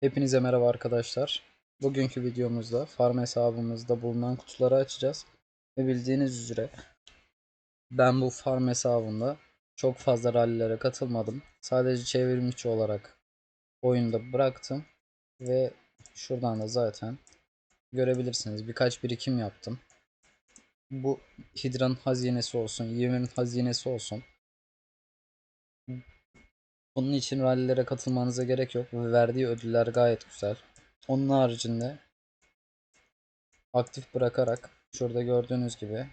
Hepinize merhaba arkadaşlar. Bugünkü videomuzda farm hesabımızda bulunan kutuları açacağız. Ve bildiğiniz üzere ben bu farm hesabında çok fazla rallilere katılmadım. Sadece çevrimiçi olarak oyunda bıraktım. Ve şuradan da zaten görebilirsiniz birkaç birikim yaptım. Bu Hidra'nın hazinesi olsun, Ymir'in hazinesi olsun. Bunun için rallilere katılmanıza gerek yok ve verdiği ödüller gayet güzel. Onun haricinde aktif bırakarak şurada gördüğünüz gibi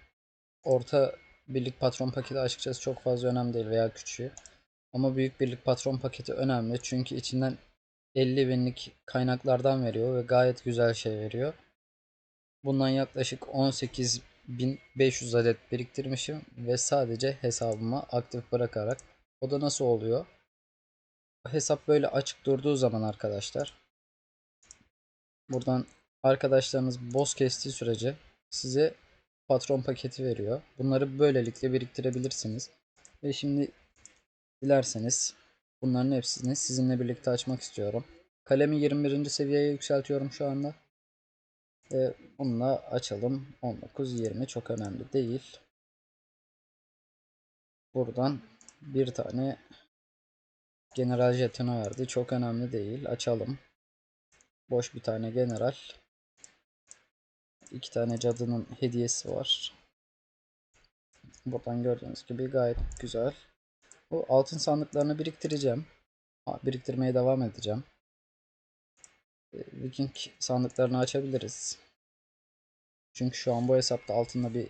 orta birlik patron paketi açıkçası çok fazla önemli değil veya küçüğü. Ama büyük birlik patron paketi önemli çünkü içinden 50 binlik kaynaklardan veriyor ve gayet güzel şey veriyor. Bundan yaklaşık 18.500 adet biriktirmişim ve sadece hesabıma aktif bırakarak. O da nasıl oluyor? Hesap böyle açık durduğu zaman arkadaşlar buradan arkadaşlarınız boss kestiği sürece size patron paketi veriyor. Bunları böylelikle biriktirebilirsiniz. Ve şimdi dilerseniz bunların hepsini sizinle birlikte açmak istiyorum. Kalemi 21. seviyeye yükseltiyorum şu anda. Ve bununla açalım. 19-20 çok önemli değil. Buradan bir tane General jetonu verdi. Çok önemli değil. Açalım. Boş bir tane general. İki tane cadının hediyesi var. Buradan gördüğünüz gibi gayet güzel. Bu altın sandıklarını biriktireceğim. Biriktirmeye devam edeceğim. Ee, Viking sandıklarını açabiliriz. Çünkü şu an bu hesapta altında bir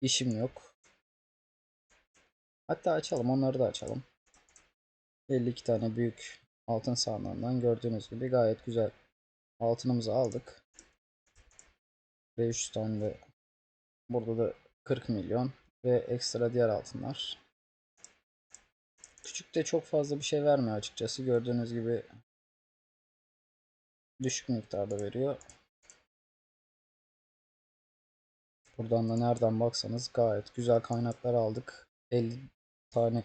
işim yok. Hatta açalım onları da açalım. 52 tane büyük altın sandığından gördüğünüz gibi gayet güzel altınımızı aldık. 500 tane de burada da 40 milyon ve ekstra diğer altınlar. Küçük de çok fazla bir şey vermiyor açıkçası. Gördüğünüz gibi düşük miktarda veriyor. Buradan da nereden baksanız gayet güzel kaynaklar aldık. 50 tane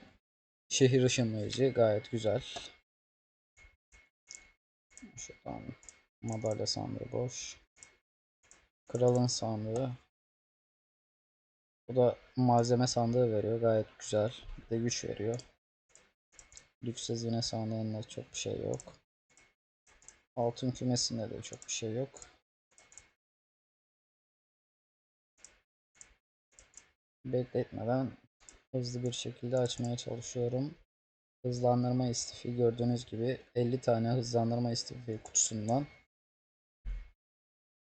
Şehir ışınlayıcı gayet güzel. Şuradan madalya sandığı boş. Kralın sandığı. Bu da malzeme sandığı veriyor. Gayet güzel. Bir de güç veriyor. Lüks hazine sandığında çok bir şey yok. Altın kümesinde de çok bir şey yok. Bekletmeden hızlı bir şekilde açmaya çalışıyorum. Hızlandırma istifi gördüğünüz gibi 50 tane hızlandırma istifi kutusundan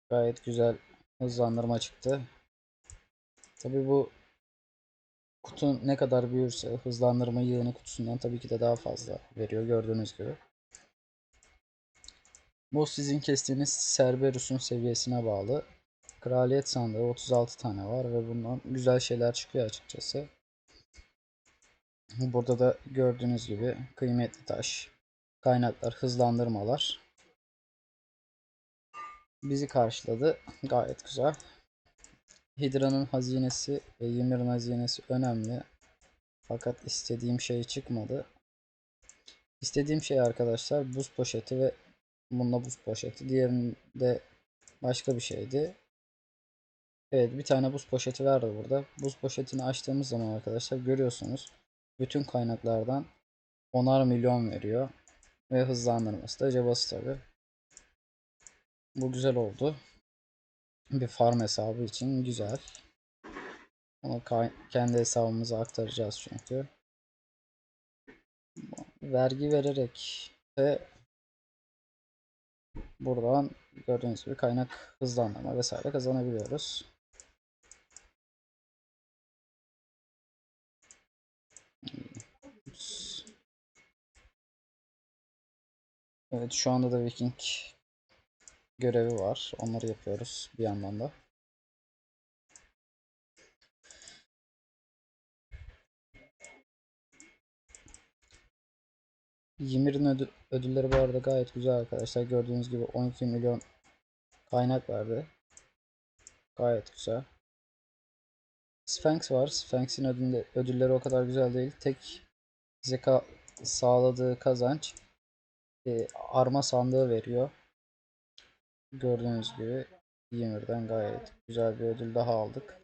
gayet güzel hızlandırma çıktı. Tabi bu kutu ne kadar büyürse hızlandırma yığını kutusundan tabii ki de daha fazla veriyor gördüğünüz gibi. Bu sizin kestiğiniz Cerberus'un seviyesine bağlı. Kraliyet sandığı 36 tane var ve bundan güzel şeyler çıkıyor açıkçası. Burada da gördüğünüz gibi kıymetli taş, kaynaklar, hızlandırmalar bizi karşıladı. Gayet güzel. Hidra'nın hazinesi ve Ymir'in hazinesi önemli. Fakat istediğim şey çıkmadı. İstediğim şey arkadaşlar buz poşeti ve bununla buz poşeti. Diğerinde başka bir şeydi. Evet bir tane buz poşeti verdi burada. Buz poşetini açtığımız zaman arkadaşlar görüyorsunuz bütün kaynaklardan onar milyon veriyor. Ve hızlandırması da cabası tabi. Bu güzel oldu. Bir farm hesabı için güzel. Onu kendi hesabımıza aktaracağız çünkü. Vergi vererek ve buradan gördüğünüz gibi kaynak hızlandırma vesaire kazanabiliyoruz. Evet şu anda da Viking görevi var. Onları yapıyoruz bir yandan da. Ymir'in ödül, ödülleri bu arada gayet güzel arkadaşlar. Gördüğünüz gibi 12 milyon kaynak verdi. Gayet güzel. Sphinx var. Sphinx'in ödülleri o kadar güzel değil. Tek zeka sağladığı kazanç e, arma sandığı veriyor. Gördüğünüz gibi Ymir'den gayet güzel bir ödül daha aldık.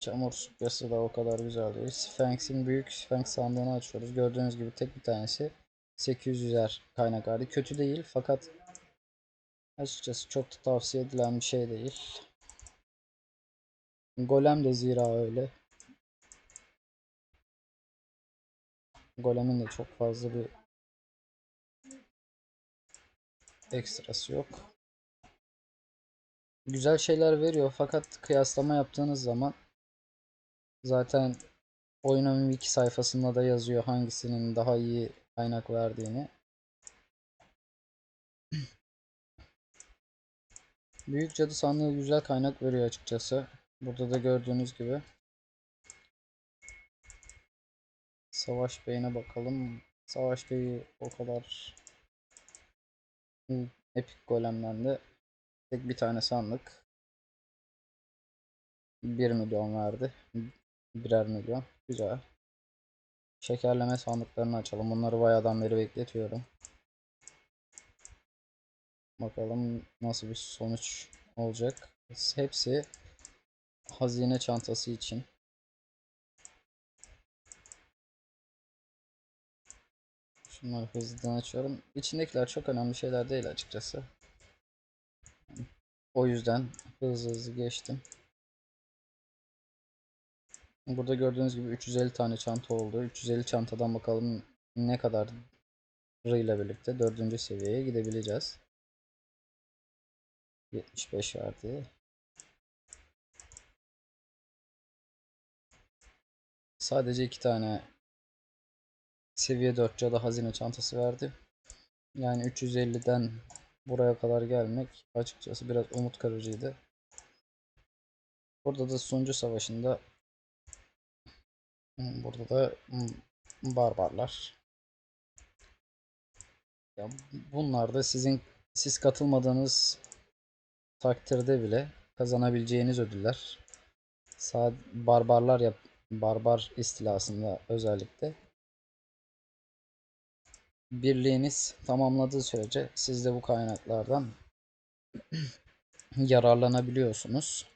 Çamur süpresi da o kadar güzel değil. Sphinx'in büyük Sphinx sandığını açıyoruz. Gördüğünüz gibi tek bir tanesi 800'er kaynak verdi. Kötü değil fakat açıkçası çok da tavsiye edilen bir şey değil. Golem de zira öyle. Golem'in de çok fazla bir ekstrası yok. Güzel şeyler veriyor fakat kıyaslama yaptığınız zaman zaten oyunun wiki sayfasında da yazıyor hangisinin daha iyi kaynak verdiğini. Büyük cadı sandığı güzel kaynak veriyor açıkçası. Burada da gördüğünüz gibi. Savaş Bey'ine bakalım. Savaş Bey'i o kadar Epic Golem'den de tek bir tane sandık. 1 milyon verdi. Birer milyon. Güzel. Şekerleme sandıklarını açalım. Bunları bayağıdan beri bekletiyorum. Bakalım nasıl bir sonuç olacak. Hepsi hazine çantası için. Şunları hızlıdan açıyorum. İçindekiler çok önemli şeyler değil açıkçası. O yüzden hızlı hızlı geçtim. Burada gördüğünüz gibi 350 tane çanta oldu. 350 çantadan bakalım ne kadar ile birlikte dördüncü seviyeye gidebileceğiz. 75 verdi. Sadece iki tane seviye 4 cadı hazine çantası verdi. Yani 350'den buraya kadar gelmek açıkçası biraz umut kırıcıydı. Burada da sunucu savaşında burada da barbarlar. Ya bunlar da sizin siz katılmadığınız takdirde bile kazanabileceğiniz ödüller. Sad barbarlar yap barbar istilasında özellikle birliğiniz tamamladığı sürece siz de bu kaynaklardan yararlanabiliyorsunuz.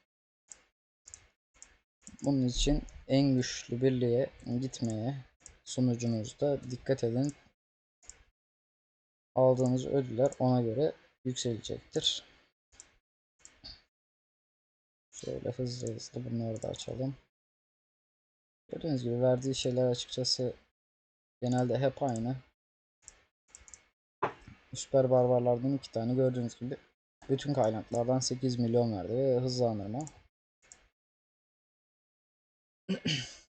Bunun için en güçlü birliğe gitmeye sunucunuzda dikkat edin. Aldığınız ödüller ona göre yükselecektir. Şöyle hızlı hızlı bunları da açalım. Gördüğünüz gibi verdiği şeyler açıkçası genelde hep aynı. Süper barbarlardan iki tane gördüğünüz gibi bütün kaynaklardan 8 milyon verdi ve hızlandırma.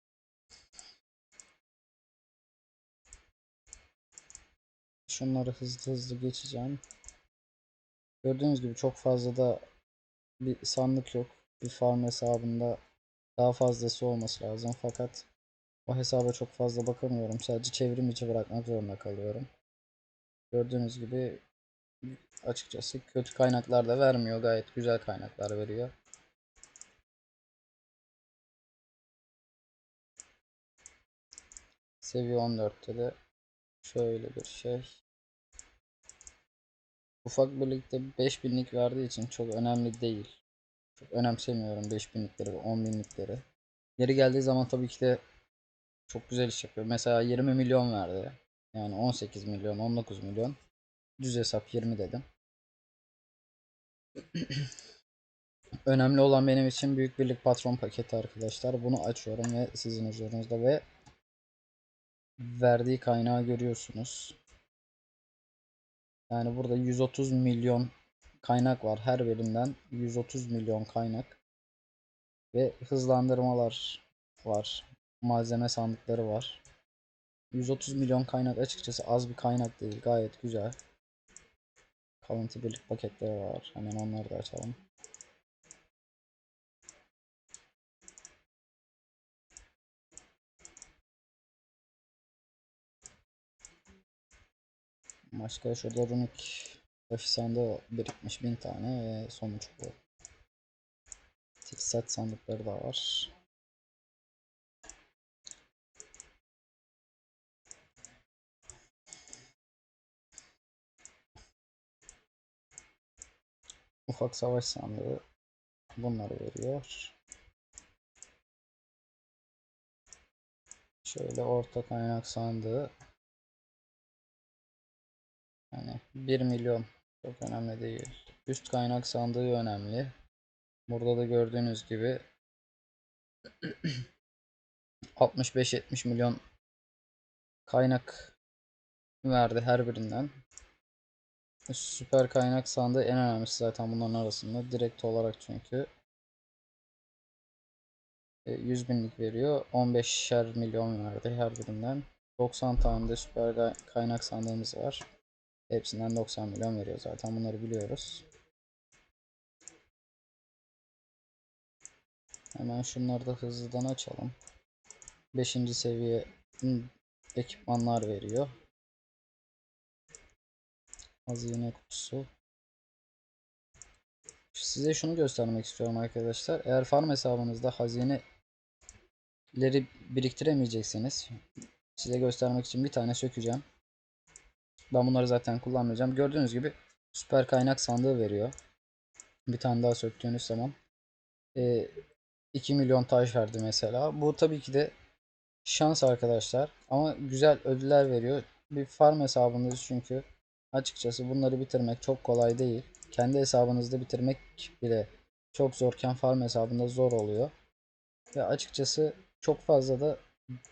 Şunları hızlı hızlı geçeceğim. Gördüğünüz gibi çok fazla da bir sandık yok. Bir farm hesabında daha fazlası olması lazım fakat o hesaba çok fazla bakamıyorum. Sadece çevrim içi bırakmak zorunda kalıyorum. Gördüğünüz gibi açıkçası kötü kaynaklar da vermiyor. Gayet güzel kaynaklar veriyor. Seviye 14'te de şöyle bir şey. Ufak birlikte 5000'lik verdiği için çok önemli değil. Çok önemsemiyorum 5000'likleri ve 10.000'likleri. Yeri geldiği zaman tabii ki de çok güzel iş yapıyor. Mesela 20 milyon verdi. Yani 18 milyon, 19 milyon. Düz hesap 20 dedim. Önemli olan benim için büyük birlik patron paketi arkadaşlar. Bunu açıyorum ve sizin huzurunuzda ve verdiği kaynağı görüyorsunuz. Yani burada 130 milyon kaynak var her birinden 130 milyon kaynak ve hızlandırmalar var. Malzeme sandıkları var. 130 milyon kaynak açıkçası az bir kaynak değil. Gayet güzel. Kalıntı birlik paketleri var. Hemen onları da açalım. Başka şurada runik sandığı birikmiş bin tane ve sonuç bu. Set sandıkları da var. Ufak savaş sandığı bunları veriyor. Şöyle orta kaynak sandığı. Yani 1 milyon çok önemli değil. Üst kaynak sandığı önemli. Burada da gördüğünüz gibi 65-70 milyon kaynak verdi her birinden. Süper kaynak sandığı en önemlisi zaten bunların arasında. Direkt olarak çünkü 100 binlik veriyor. 15'er milyon verdi her birinden. 90 tane de süper kaynak sandığımız var. Hepsinden 90 milyon veriyor zaten bunları biliyoruz. Hemen şunları da hızlıdan açalım. 5. seviye ekipmanlar veriyor. Hazine kutusu. Size şunu göstermek istiyorum arkadaşlar. Eğer farm hesabınızda hazineleri biriktiremeyeceksiniz. Size göstermek için bir tane sökeceğim. Ben bunları zaten kullanmayacağım. Gördüğünüz gibi süper kaynak sandığı veriyor. Bir tane daha söktüğünüz zaman. E, 2 milyon taş verdi mesela. Bu tabii ki de şans arkadaşlar. Ama güzel ödüller veriyor. Bir farm hesabınız çünkü açıkçası bunları bitirmek çok kolay değil. Kendi hesabınızda bitirmek bile çok zorken farm hesabında zor oluyor. Ve açıkçası çok fazla da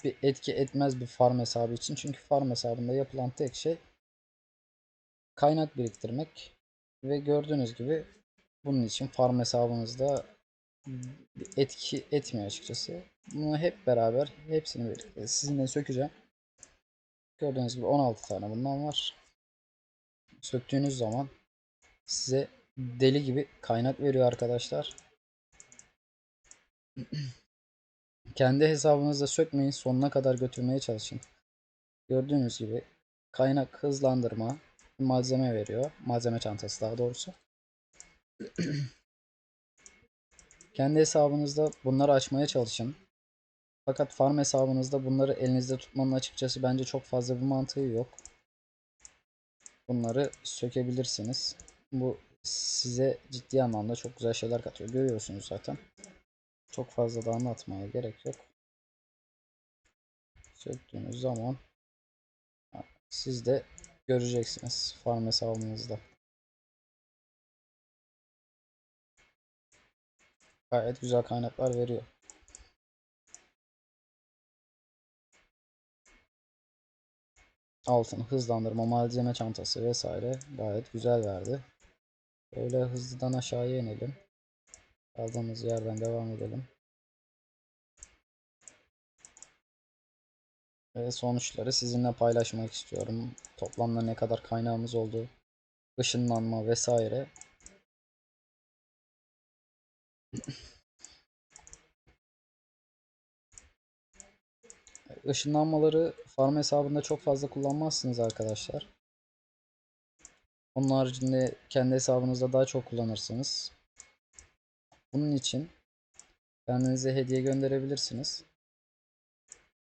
bir etki etmez bir farm hesabı için. Çünkü farm hesabında yapılan tek şey kaynak biriktirmek ve gördüğünüz gibi bunun için farm hesabınızda etki etmiyor açıkçası. Bunu hep beraber hepsini birlikte sizinle sökeceğim. Gördüğünüz gibi 16 tane bundan var. Söktüğünüz zaman size deli gibi kaynak veriyor arkadaşlar. Kendi hesabınızda sökmeyin sonuna kadar götürmeye çalışın. Gördüğünüz gibi kaynak hızlandırma malzeme veriyor. Malzeme çantası daha doğrusu. Kendi hesabınızda bunları açmaya çalışın. Fakat farm hesabınızda bunları elinizde tutmanın açıkçası bence çok fazla bir mantığı yok. Bunları sökebilirsiniz. Bu size ciddi anlamda çok güzel şeyler katıyor. Görüyorsunuz zaten. Çok fazla da anlatmaya gerek yok. Söktüğünüz zaman siz de göreceksiniz farm hesabınızda. Gayet güzel kaynaklar veriyor. Altın hızlandırma malzeme çantası vesaire gayet güzel verdi. Böyle hızlıdan aşağıya inelim. Kaldığımız yerden devam edelim. Ve sonuçları sizinle paylaşmak istiyorum. Toplamda ne kadar kaynağımız oldu, ışınlanma vesaire. Işınlanmaları farm hesabında çok fazla kullanmazsınız arkadaşlar. Onun haricinde kendi hesabınızda daha çok kullanırsınız. Bunun için kendinize hediye gönderebilirsiniz.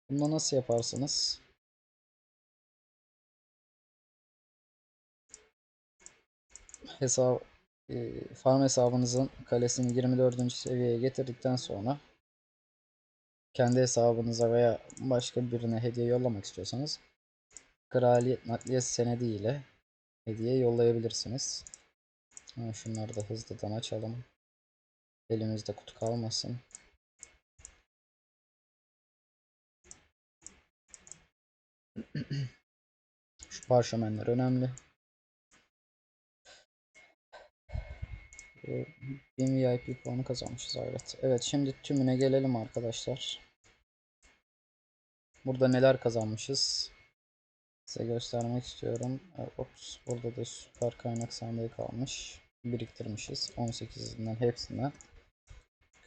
Bunu nasıl yaparsınız? Hesap e, farm hesabınızın kalesini 24. seviyeye getirdikten sonra kendi hesabınıza veya başka birine hediye yollamak istiyorsanız kraliyet nakliye senedi ile hediye yollayabilirsiniz. Şunları da hızlıdan açalım. Elimizde kutu kalmasın. Şu parşömenler önemli. 1000 VIP puanı kazanmışız evet. Evet şimdi tümüne gelelim arkadaşlar. Burada neler kazanmışız? Size göstermek istiyorum. Ops, burada da süper kaynak sandığı kalmış. Biriktirmişiz. 18'inden hepsinden.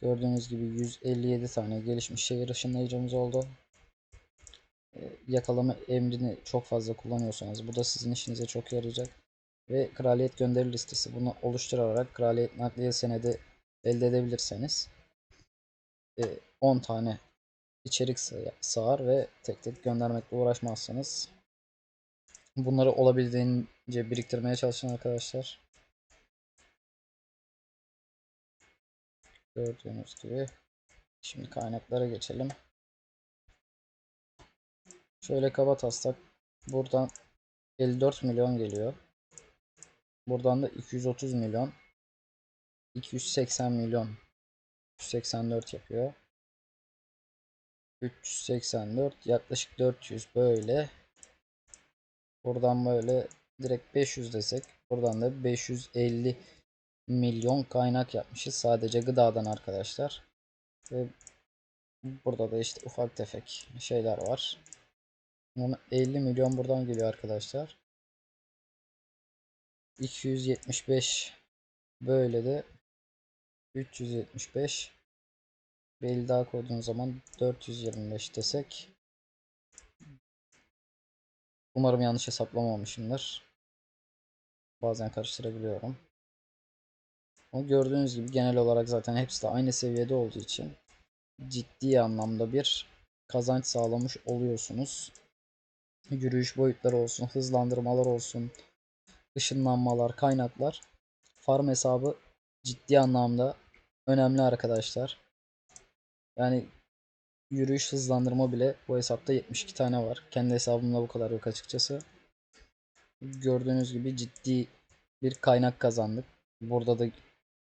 Gördüğünüz gibi 157 tane gelişmiş şehir ışınlayıcımız oldu. Yakalama emrini çok fazla kullanıyorsanız bu da sizin işinize çok yarayacak ve kraliyet gönderi listesi bunu oluşturarak kraliyet nakliye senedi elde edebilirseniz 10 e, tane içerik sığar ve tek tek göndermekle uğraşmazsınız. Bunları olabildiğince biriktirmeye çalışın arkadaşlar. Gördüğünüz gibi. Şimdi kaynaklara geçelim. Şöyle kaba taslak buradan 54 milyon geliyor. Buradan da 230 milyon. 280 milyon. 384 yapıyor. 384 yaklaşık 400 böyle. Buradan böyle direkt 500 desek. Buradan da 550 milyon kaynak yapmışız. Sadece gıdadan arkadaşlar. Ve burada da işte ufak tefek şeyler var. Ama 50 milyon buradan geliyor arkadaşlar. 275 böyle de 375 belli daha koyduğun zaman 425 desek umarım yanlış hesaplamamışımdır. Bazen karıştırabiliyorum. Ama gördüğünüz gibi genel olarak zaten hepsi de aynı seviyede olduğu için ciddi anlamda bir kazanç sağlamış oluyorsunuz. Yürüyüş boyutları olsun hızlandırmalar olsun ışınlanmalar kaynaklar farm hesabı ciddi anlamda önemli arkadaşlar. Yani yürüyüş hızlandırma bile bu hesapta 72 tane var. Kendi hesabımda bu kadar yok açıkçası. Gördüğünüz gibi ciddi bir kaynak kazandık. Burada da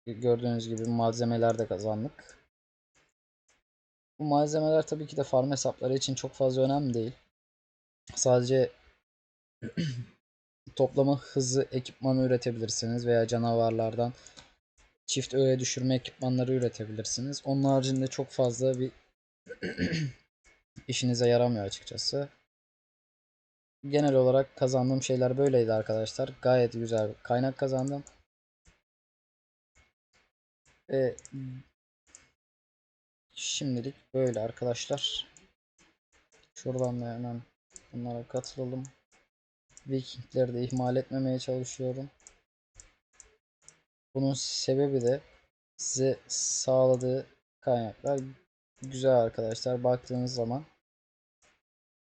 gördüğünüz gibi malzemeler de kazandık. Bu malzemeler tabii ki de farm hesapları için çok fazla önemli değil. Sadece toplama hızı ekipmanı üretebilirsiniz veya canavarlardan çift öğe düşürme ekipmanları üretebilirsiniz. Onun haricinde çok fazla bir işinize yaramıyor açıkçası. Genel olarak kazandığım şeyler böyleydi arkadaşlar. Gayet güzel kaynak kazandım. Ve şimdilik böyle arkadaşlar. Şuradan da hemen bunlara katılalım. Vikingleri de ihmal etmemeye çalışıyorum. Bunun sebebi de size sağladığı kaynaklar güzel arkadaşlar. Baktığınız zaman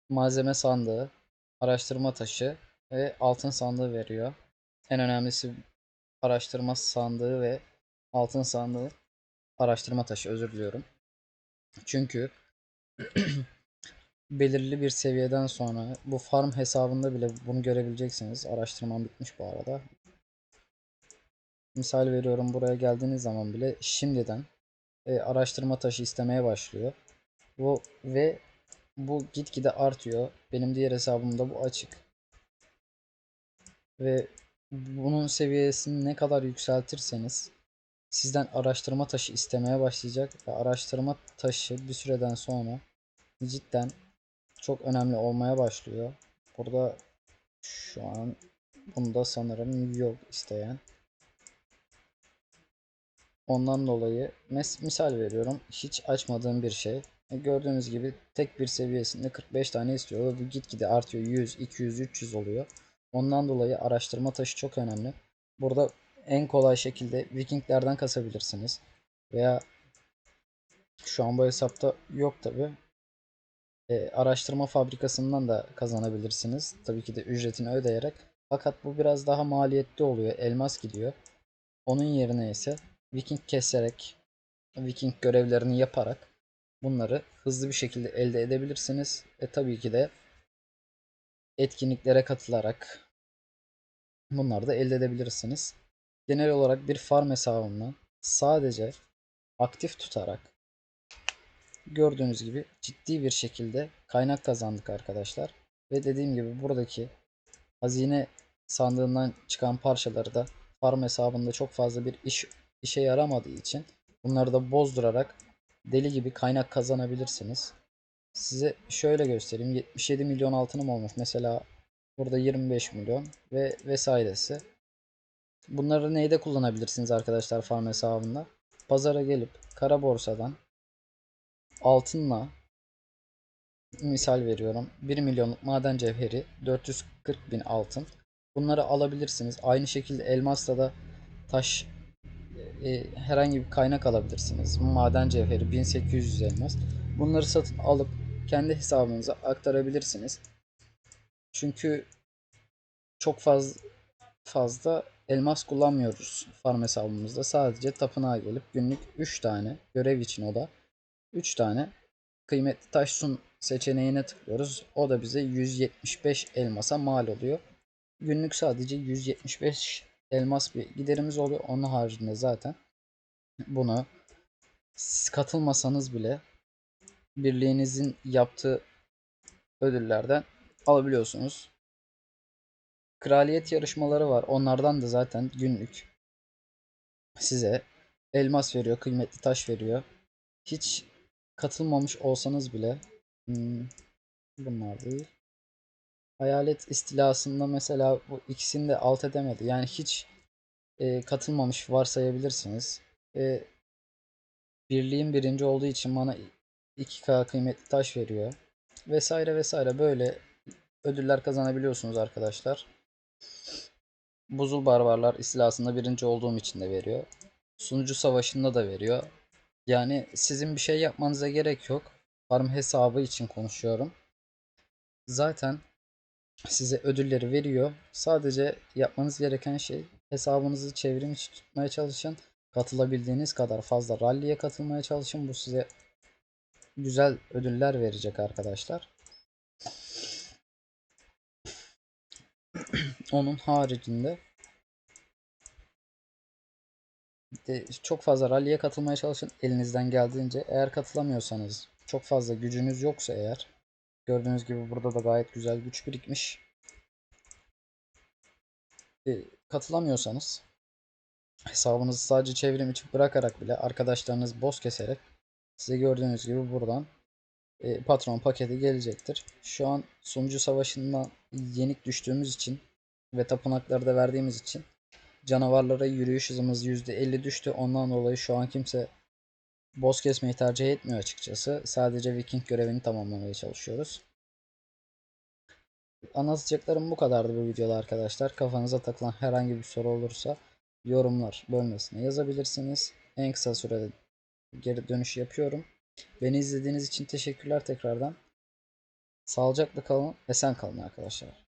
malzeme sandığı, araştırma taşı ve altın sandığı veriyor. En önemlisi araştırma sandığı ve altın sandığı araştırma taşı özür diliyorum. Çünkü belirli bir seviyeden sonra bu farm hesabında bile bunu görebileceksiniz. Araştırmam bitmiş bu arada. Misal veriyorum buraya geldiğiniz zaman bile şimdiden e, araştırma taşı istemeye başlıyor. Bu ve bu gitgide artıyor. Benim diğer hesabımda bu açık. Ve bunun seviyesini ne kadar yükseltirseniz sizden araştırma taşı istemeye başlayacak ve araştırma taşı bir süreden sonra cidden çok önemli olmaya başlıyor. Burada şu an bunda sanırım yok isteyen. Ondan dolayı mes misal veriyorum. Hiç açmadığım bir şey. E gördüğünüz gibi tek bir seviyesinde 45 tane istiyor ve bu gitgide artıyor. 100, 200, 300 oluyor. Ondan dolayı araştırma taşı çok önemli. Burada en kolay şekilde Vikinglerden kasabilirsiniz. Veya şu an bu hesapta yok tabi. E, araştırma fabrikasından da kazanabilirsiniz. Tabii ki de ücretini ödeyerek. Fakat bu biraz daha maliyetli oluyor. Elmas gidiyor. Onun yerine ise Viking keserek, Viking görevlerini yaparak bunları hızlı bir şekilde elde edebilirsiniz. E tabii ki de etkinliklere katılarak bunları da elde edebilirsiniz. Genel olarak bir farm hesabından sadece aktif tutarak gördüğünüz gibi ciddi bir şekilde kaynak kazandık arkadaşlar. Ve dediğim gibi buradaki hazine sandığından çıkan parçaları da farm hesabında çok fazla bir iş işe yaramadığı için bunları da bozdurarak deli gibi kaynak kazanabilirsiniz. Size şöyle göstereyim. 77 milyon altınım olmuş. Mesela burada 25 milyon ve vesairesi. Bunları neyde kullanabilirsiniz arkadaşlar farm hesabında? Pazara gelip kara borsadan altınla misal veriyorum 1 milyonluk maden cevheri 440 bin altın bunları alabilirsiniz aynı şekilde elmasla da taş e, herhangi bir kaynak alabilirsiniz. Maden cevheri 1800 elmas. Bunları satın alıp kendi hesabınıza aktarabilirsiniz. Çünkü çok fazla fazla elmas kullanmıyoruz farm hesabımızda. Sadece tapınağa gelip günlük 3 tane görev için o da 3 tane kıymetli taş sun seçeneğine tıklıyoruz. O da bize 175 elmasa mal oluyor. Günlük sadece 175 elmas bir giderimiz oluyor. Onun haricinde zaten bunu siz katılmasanız bile birliğinizin yaptığı ödüllerden alabiliyorsunuz. Kraliyet yarışmaları var. Onlardan da zaten günlük size elmas veriyor, kıymetli taş veriyor. Hiç katılmamış olsanız bile hmm, bunlar değil. Hayalet istilasında mesela bu ikisini de alt edemedi. Yani hiç e, katılmamış varsayabilirsiniz. E, birliğin birinci olduğu için bana 2K kıymetli taş veriyor. Vesaire vesaire böyle ödüller kazanabiliyorsunuz arkadaşlar. Buzul Barbarlar istilasında birinci olduğum için de veriyor. Sunucu savaşında da veriyor. Yani sizin bir şey yapmanıza gerek yok. Farm hesabı için konuşuyorum. Zaten size ödülleri veriyor. Sadece yapmanız gereken şey hesabınızı çevrim içi tutmaya çalışın. Katılabildiğiniz kadar fazla rally'ye katılmaya çalışın. Bu size güzel ödüller verecek arkadaşlar. Onun haricinde de çok fazla rally'ye katılmaya çalışın elinizden geldiğince. Eğer katılamıyorsanız, çok fazla gücünüz yoksa eğer gördüğünüz gibi burada da gayet güzel güç birikmiş. E, katılamıyorsanız hesabınızı sadece çevrim içi bırakarak bile arkadaşlarınız boss keserek size gördüğünüz gibi buradan e, patron paketi gelecektir. Şu an sunucu savaşından yenik düştüğümüz için ve tapınakları da verdiğimiz için canavarlara yürüyüş hızımız %50 düştü. Ondan dolayı şu an kimse boss kesmeyi tercih etmiyor açıkçası. Sadece Viking görevini tamamlamaya çalışıyoruz. Anlatacaklarım bu kadardı bu videoda arkadaşlar. Kafanıza takılan herhangi bir soru olursa yorumlar bölmesine yazabilirsiniz. En kısa sürede geri dönüş yapıyorum. Beni izlediğiniz için teşekkürler tekrardan. Sağlıcakla kalın, esen kalın arkadaşlar.